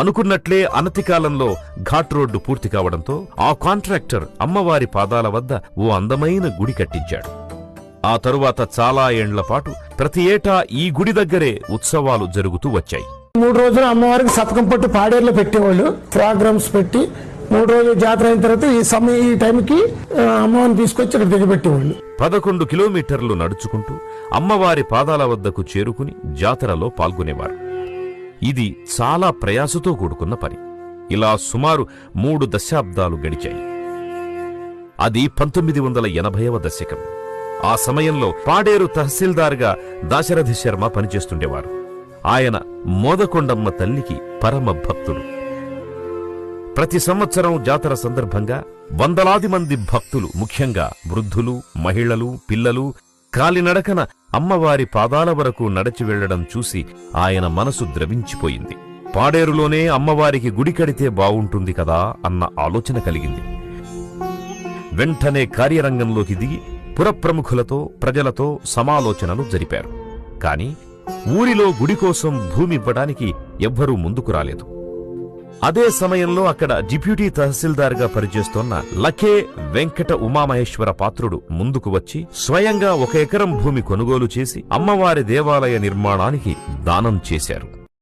అనుకున్నట్లే అనతి కాలంలో ఘాట్ రోడ్డు పూర్తి కావడంతో ఆ కాంట్రాక్టర్ అమ్మవారి పాదాల వద్ద ఓ అందమైన గుడి కట్టించాడు. ఆ తరువాత చాలా ఏండ్ల పాటు ప్రతి ఏటా ఈ గుడి దగ్గరే ఉత్సవాలు జరుగుతూ వచ్చాయి. మూడు రోజులు అమ్మవారికి శతకం పట్టు పాడేరులో పెట్టేవాళ్ళు ప్రోగ్రామ్స్ పెట్టి మూడు రోజులు జాతర అయిన తర్వాత ఈ సమయం ఈ టైంకి అమ్మవారిని తీసుకొచ్చి ఇక్కడ దిగబెట్టేవాళ్ళు. పదకొండు కిలోమీటర్లు నడుచుకుంటూ అమ్మవారి పాదాల వద్దకు చేరుకుని జాతరలో పాల్గొనేవారు. ఇది చాలా ప్రయాసతో కూడుకున్న పని. ఇలా సుమారు మూడు దశాబ్దాలు గడిచాయి. అది పంతొమ్మిది వందల ఎనభైవ దశకం. ఆ సమయంలో పాడేరు తహసీల్దార్గా దాశరథి శర్మ పనిచేస్తుండేవారు. ఆయన మోదకొండమ్మ తల్లికి పరమ భక్తుడు ప్రతి సంవత్సరం జాతర సందర్భంగా వందలాది మంది భక్తులు ముఖ్యంగా వృద్ధులు మహిళలు పిల్లలు కాలినడకన అమ్మవారి పాదాల వరకు నడచి వెళ్ళడం చూసి ఆయన మనసు ద్రవించిపోయింది. పాడేరులోనే అమ్మవారికి గుడి కడితే బావుంటుంది కదా అన్న ఆలోచన కలిగింది. వెంటనే కార్యరంగంలోకి దిగి పురప్రముఖులతో ప్రజలతో సమాలోచనలు జరిపారు. కాని ఊరిలో గుడి కోసం భూమివ్వడానికి ఎవ్వరూ ముందుకు రాలేదు. అదే సమయంలో అక్కడ డిప్యూటీ తహసీల్దార్గా పనిచేస్తోన్న లఖే వెంకట ఉమామహేశ్వర పాత్రుడు ముందుకు వచ్చి స్వయంగా ఒక ఎకరం భూమి కొనుగోలు చేసి అమ్మవారి దేవాలయ నిర్మాణానికి దానం చేశారు.